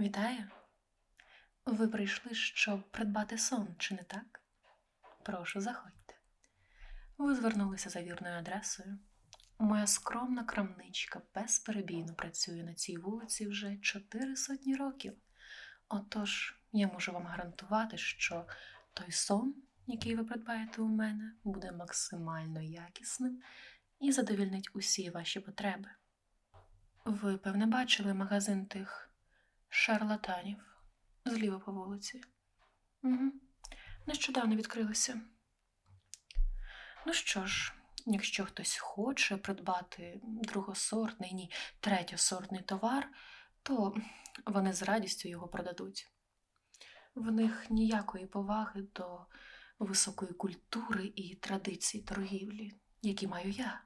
Вітаю. Ви прийшли, щоб придбати сон, чи не так? Прошу, заходьте. Ви звернулися за вірною адресою. Моя скромна крамничка безперебійно працює на цій вулиці вже чотири сотні років. Отож, я можу вам гарантувати, що той сон, який ви придбаєте у мене, буде максимально якісним і задовільнить усі ваші потреби. Ви, певне, бачили магазин тих шарлатанів зліва по вулиці. Угу. Нещодавно відкрилися. Ну що ж, якщо хтось хоче придбати другосортний, ні, третьосортний товар, то вони з радістю його продадуть. В них ніякої поваги до високої культури і традицій торгівлі, які маю я.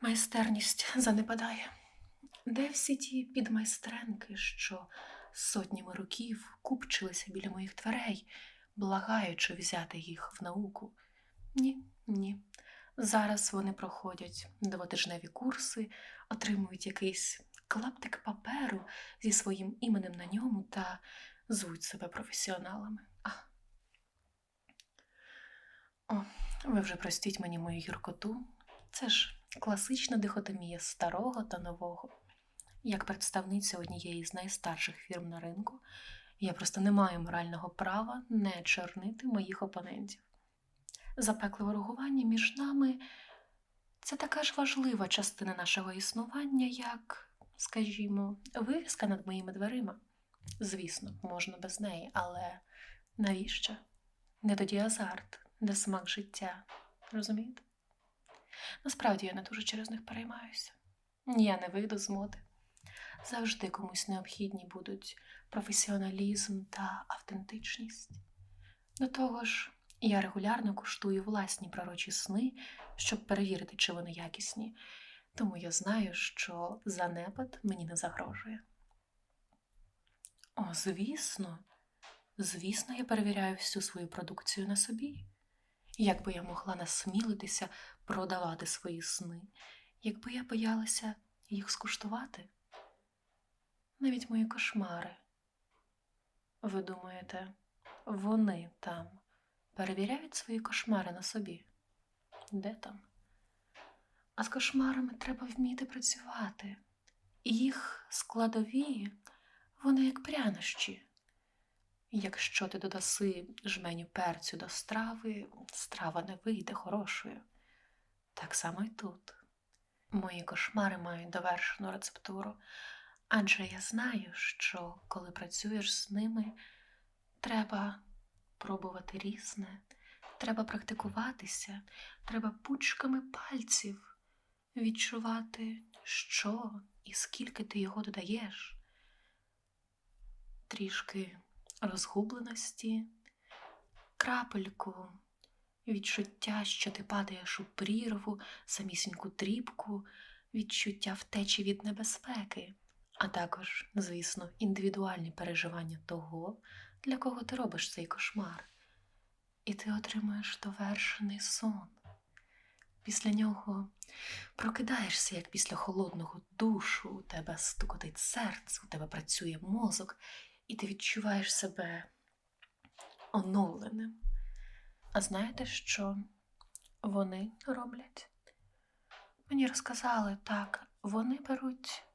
Майстерність занепадає. Де всі ті підмайстренки, що сотнями років купчилися біля моїх дверей, благаючи взяти їх в науку? Ні, ні. Зараз вони проходять двотижневі курси, отримують якийсь клаптик паперу зі своїм іменем на ньому та звуть себе професіоналами. А. О, ви вже простіть мені мою гіркоту. Це ж класична дихотомія старого та нового. Як представниця однієї з найстарших фірм на ринку, я просто не маю морального права не чорнити моїх опонентів. Запекливе ругування між нами це така ж важлива частина нашого існування, як, скажімо, вивіска над моїми дверима. Звісно, можна без неї, але навіщо? Не тоді азарт, де смак життя. Розумієте? Насправді я не дуже через них переймаюся. Я не вийду з моди. Завжди комусь необхідні будуть професіоналізм та автентичність. До того ж, я регулярно куштую власні пророчі сни, щоб перевірити, чи вони якісні, тому я знаю, що занепад мені не загрожує. О, звісно, звісно, я перевіряю всю свою продукцію на собі. Як би я могла насмілитися продавати свої сни, якби я боялася їх скуштувати? Навіть мої кошмари. Ви думаєте, вони там перевіряють свої кошмари на собі? Де там? А з кошмарами треба вміти працювати. Їх складові, вони як прянощі. Якщо ти додаси жменю перцю до страви, страва не вийде хорошою. Так само і тут. Мої кошмари мають довершену рецептуру, адже я знаю, що коли працюєш з ними, треба пробувати різне, треба практикуватися, треба пучками пальців відчувати, що і скільки ти його додаєш. Трішки розгубленості, крапельку, відчуття, що ти падаєш у прірву, самісіньку дрібку, відчуття втечі від небезпеки, а також, звісно, індивідуальні переживання того, для кого ти робиш цей кошмар. І ти отримуєш довершений сон. Після нього прокидаєшся, як після холодного душу, у тебе стукотить серце, у тебе працює мозок, і ти відчуваєш себе оновленим. А знаєте, що вони роблять? Мені розказали так, вони беруть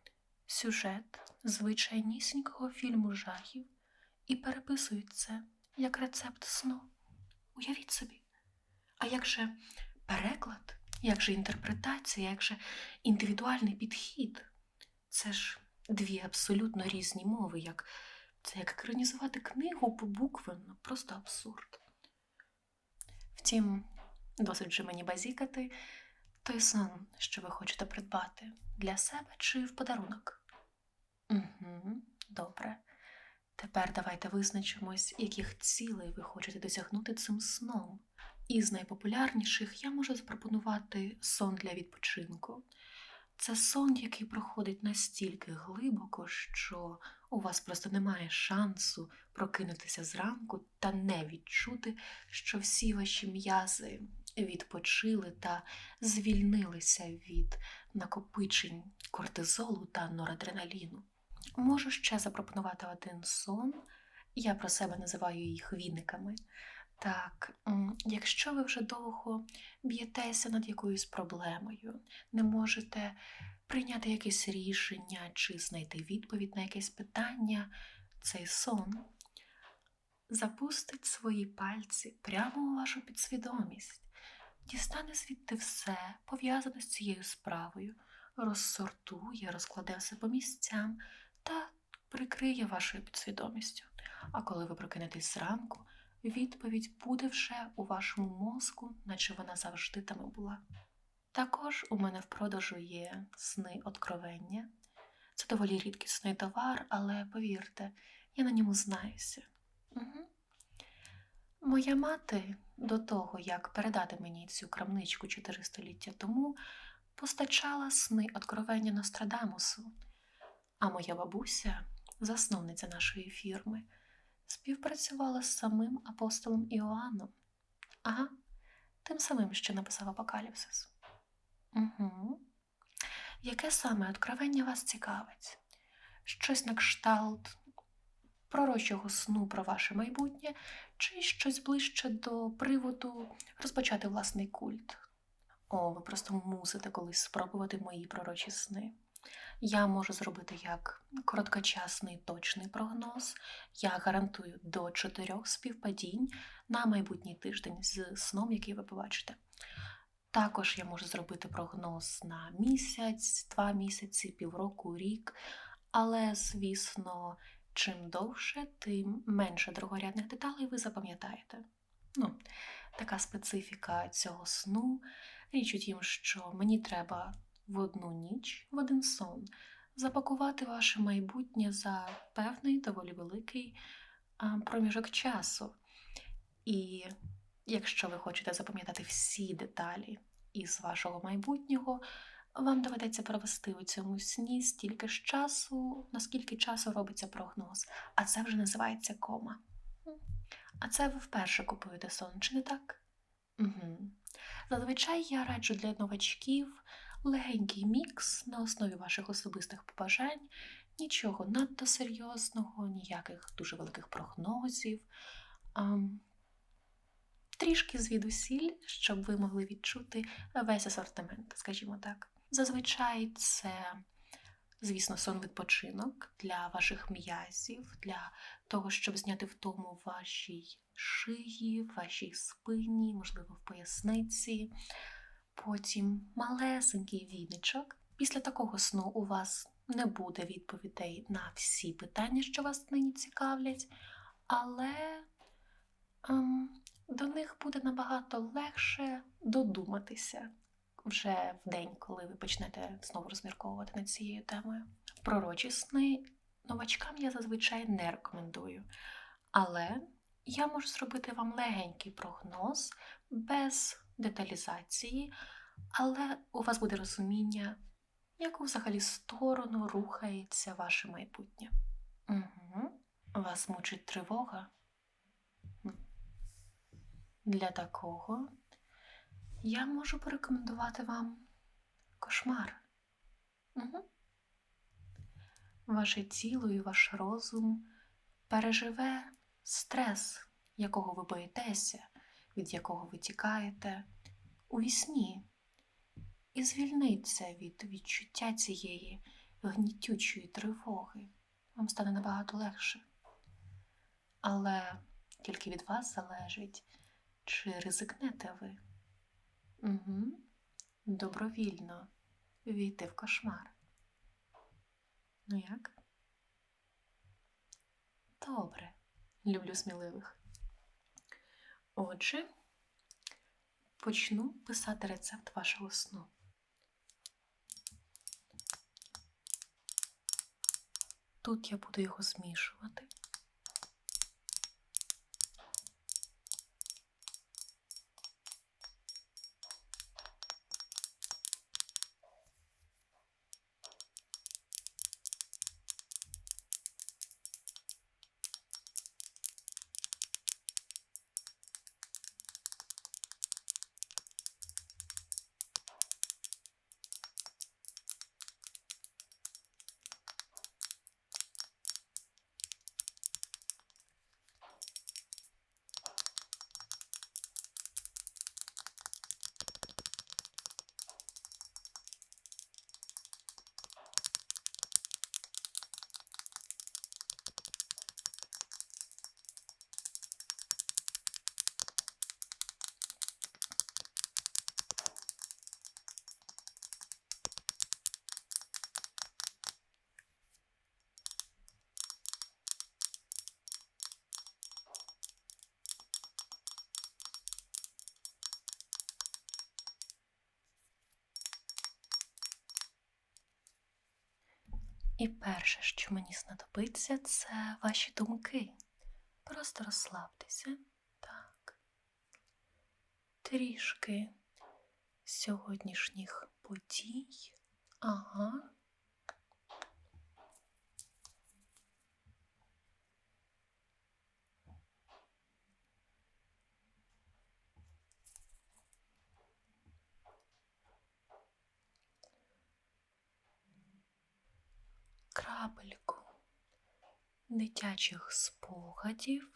сюжет звичайнісінького фільму жахів і переписують це як рецепт сну. Уявіть собі. А як же переклад, як же інтерпретація, як же індивідуальний підхід? Це ж дві абсолютно різні мови, як це як екранізувати книгу побуквенно, просто абсурд. Втім, досить же мені базікати той сон, що ви хочете придбати для себе чи в подарунок. Угу, Добре. Тепер давайте визначимось, яких цілей ви хочете досягнути цим сном. Із найпопулярніших я можу запропонувати сон для відпочинку. Це сон, який проходить настільки глибоко, що у вас просто немає шансу прокинутися зранку та не відчути, що всі ваші м'язи відпочили та звільнилися від накопичень кортизолу та норадреналіну. Можу ще запропонувати один сон. Я про себе називаю їх віниками. Так, якщо ви вже довго б'єтеся над якоюсь проблемою, не можете прийняти якесь рішення чи знайти відповідь на якесь питання, цей сон запустить свої пальці прямо у вашу підсвідомість, дістане звідти все, пов'язане з цією справою, розсортує, розкладе все по місцям та прикриє вашою підсвідомістю. А коли ви прокинетесь зранку, відповідь буде вже у вашому мозку, наче вона завжди там і була. Також у мене в продажу є сни откровення. Це доволі рідкісний товар, але повірте, я на ньому знаюся. Моя мати до того, як передати мені цю крамничку чотири століття тому, постачала сни откровення Нострадамусу, а моя бабуся, засновниця нашої фірми, співпрацювала з самим апостолом Іоанном. Ага, тим самим, що написав Апокаліпсис. Угу. Яке саме откровення вас цікавить? Щось на кшталт пророчого сну про ваше майбутнє, чи щось ближче до приводу розпочати власний культ? О, ви просто мусите колись спробувати мої пророчі сни. Я можу зробити як короткочасний точний прогноз. Я гарантую до чотирьох співпадінь на майбутній тиждень з сном, який ви побачите. Також я можу зробити прогноз на місяць, два місяці, півроку, рік. Але, звісно, чим довше, тим менше другорядних деталей ви запам'ятаєте. Ну, така специфіка цього сну. Річ у тім, що мені треба в одну ніч, в один сон, запакувати ваше майбутнє за певний доволі великий проміжок часу. І якщо ви хочете запам'ятати всі деталі із вашого майбутнього, вам доведеться провести у цьому сні стільки ж часу, наскільки часу робиться прогноз, а це вже називається кома. А це ви вперше купуєте сон, чи не так? Угу. Зазвичай я раджу для новачків легенький мікс на основі ваших особистих побажань, нічого надто серйозного, ніяких дуже великих прогнозів. А, трішки звідусіль, щоб ви могли відчути весь асортимент, скажімо так. Зазвичай це, звісно, сон відпочинок для ваших м'язів, для того, щоб зняти втому вашій шиї, вашій спині, можливо, в поясниці. Потім малесенький віничок. Після такого сну у вас не буде відповідей на всі питання, що вас нині цікавлять, але ем, до них буде набагато легше додуматися вже в день, коли ви почнете знову розмірковувати над цією темою. Пророчі сни новачкам я зазвичай не рекомендую. Але я можу зробити вам легенький прогноз без деталізації, але у вас буде розуміння, яку взагалі сторону рухається ваше майбутнє. Угу. Вас мучить тривога? Для такого я можу порекомендувати вам кошмар. Угу. Ваше тіло і ваш розум переживе стрес, якого ви боїтеся, від якого ви тікаєте, у вісні, і звільниться від відчуття цієї гнітючої тривоги. Вам стане набагато легше. Але тільки від вас залежить, чи ризикнете ви. Угу. Добровільно війти в кошмар. Ну як? Добре, люблю сміливих. Отже, почну писати рецепт вашого сну. Тут я буду його змішувати. І перше, що мені знадобиться, це ваші думки. Просто розслабтеся. Так. Трішки сьогоднішніх подій. Ага. Крапельку дитячих спогадів.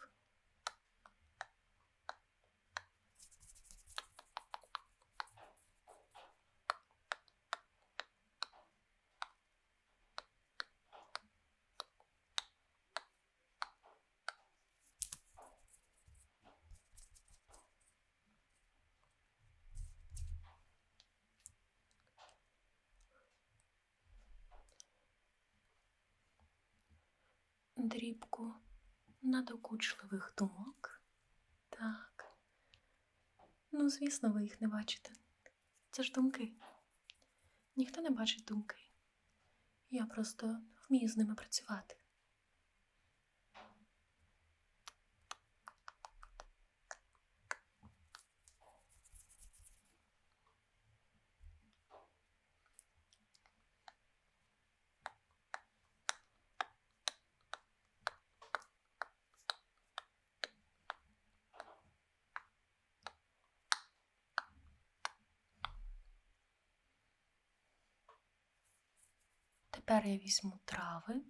Дрібку надокучливих думок. Так. Ну, звісно, ви їх не бачите. Це ж думки. Ніхто не бачить думки. Я просто вмію з ними працювати. Тепер я візьму трави.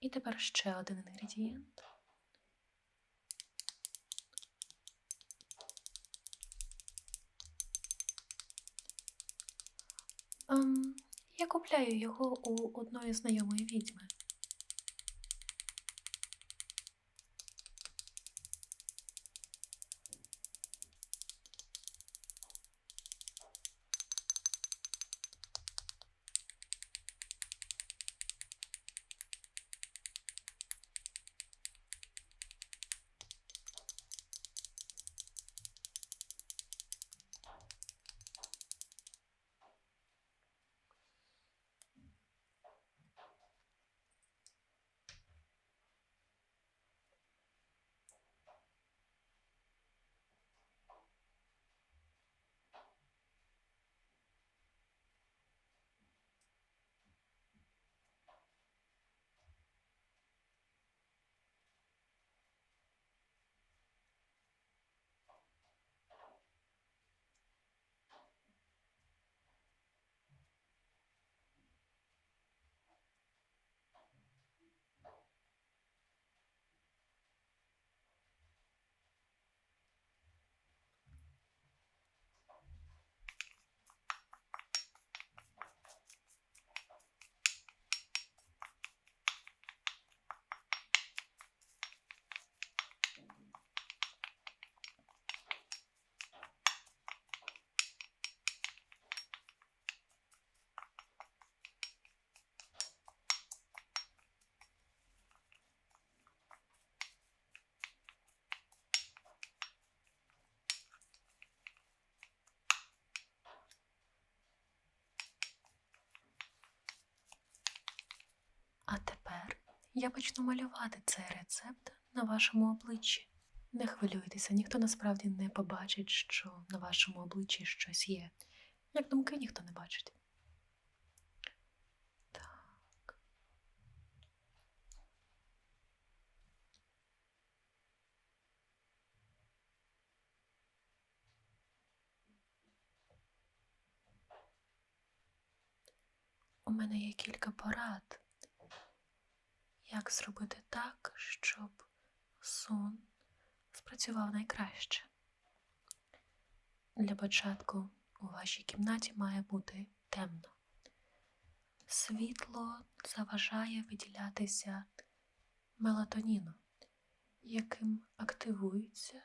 І тепер ще один інгредієнт. Ем, я купляю його у одної знайомої відьми. А тепер я почну малювати цей рецепт на вашому обличчі. Не хвилюйтеся, ніхто насправді не побачить, що на вашому обличчі щось є. Як думки ніхто не бачить. Так. У мене є кілька порад, як зробити так, щоб сон спрацював найкраще. Для початку у вашій кімнаті має бути темно. Світло заважає виділятися мелатоніну, яким активуються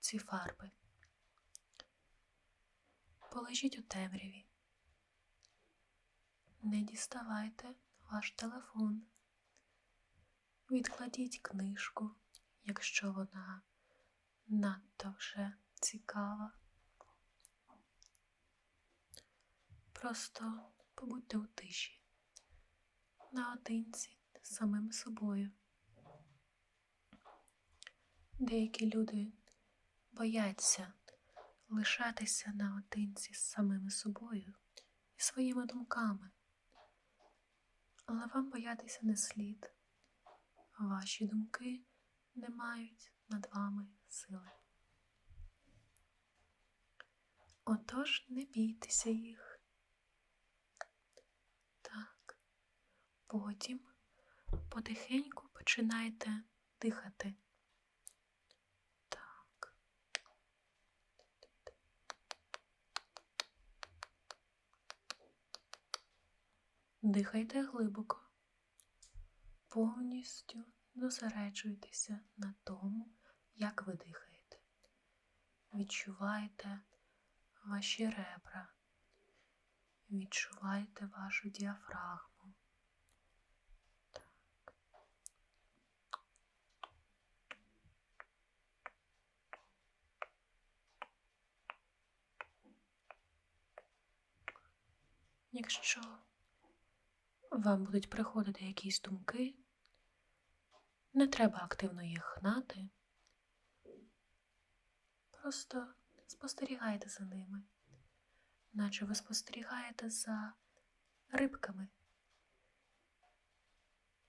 ці фарби. Полежіть у темряві. Не діставайте ваш телефон. Відкладіть книжку, якщо вона надто вже цікава. Просто побудьте у тиші, наодинці з самим собою. Деякі люди бояться лишатися наодинці з самими собою і своїми думками. Але вам боятися не слід. Ваші думки не мають над вами сили. Отож не бійтеся їх. Так. Потім потихеньку починайте дихати. Так. Дихайте глибоко. Повністю зосереджуйтеся на тому, як ви дихаєте. Відчувайте ваші ребра, відчувайте вашу діафрагму. Якщо вам будуть приходити якісь думки, не треба активно їх гнати. Просто спостерігайте за ними, наче ви спостерігаєте за рибками,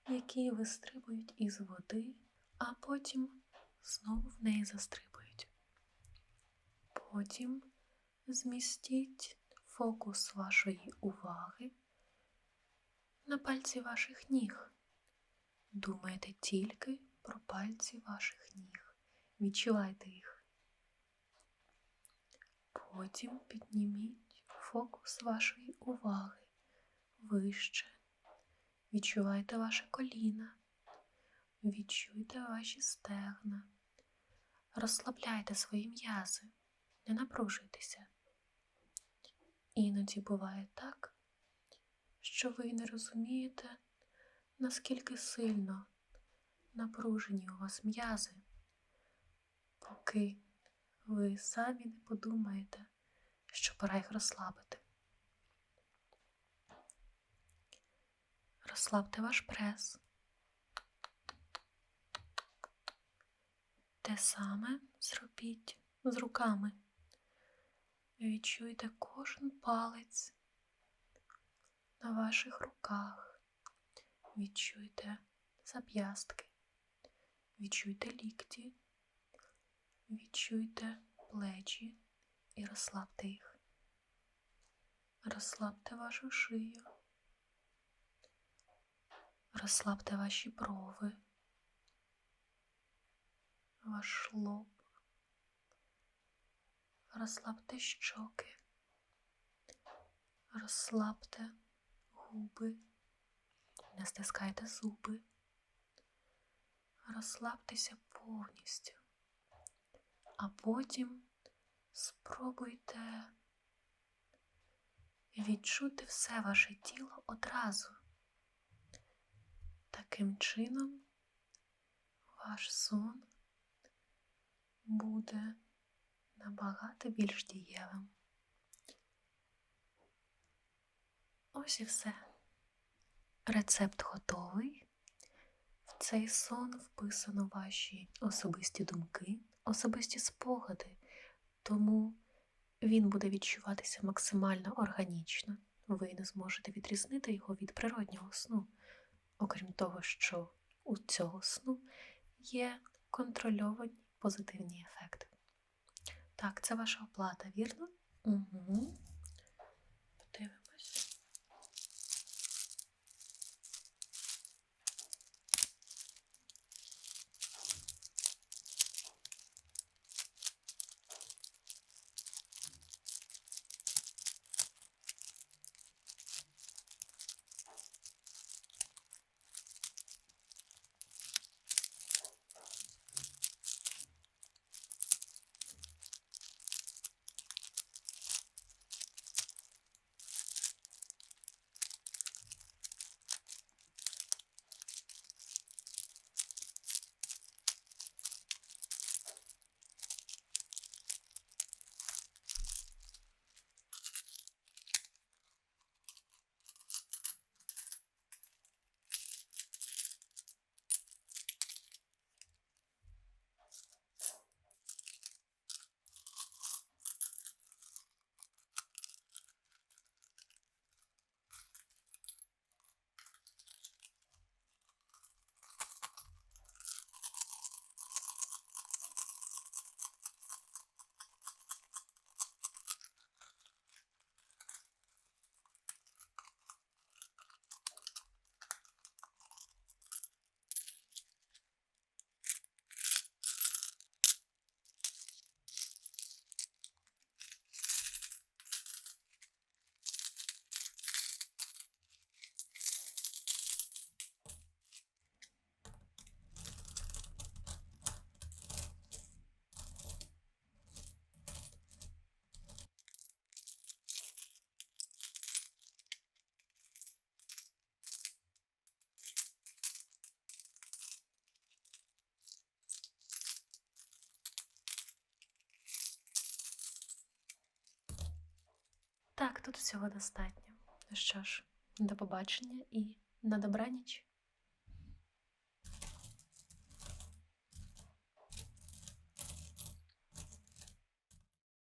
які вистрибують із води, а потім знову в неї застрибують. Потім змістіть фокус вашої уваги на пальці ваших ніг. Думайте тільки про пальці ваших ніг. Відчувайте їх. Потім підніміть фокус вашої уваги вище. Відчувайте ваше коліна. Відчуйте ваші стегна. Розслабляйте свої м'язи, не напружуйтеся. Іноді буває так, що ви не розумієте, наскільки сильно напружені у вас м'язи, поки ви самі не подумаєте, що пора їх розслабити. Розслабте ваш прес. Те саме зробіть з руками. Відчуйте кожен палець на ваших руках. Відчуйте зап'ястки, відчуйте лікті, відчуйте плечі і розслабте їх. Розслабте вашу шию, розслабте ваші брови, ваш лоб, розслабте щоки, розслабте губи, не стискайте зуби, розслабтеся повністю, а потім спробуйте відчути все ваше тіло одразу. Таким чином ваш сон буде набагато більш дієвим. Ось і все. Рецепт готовий. В цей сон вписано ваші особисті думки, особисті спогади, тому він буде відчуватися максимально органічно. Ви не зможете відрізнити його від природнього сну. Окрім того, що у цього сну є контрольовані позитивні ефекти. Так, це ваша оплата, вірно? Угу. Подивимось. Тут всього достатньо. Ну що ж, до побачення і на добраніч.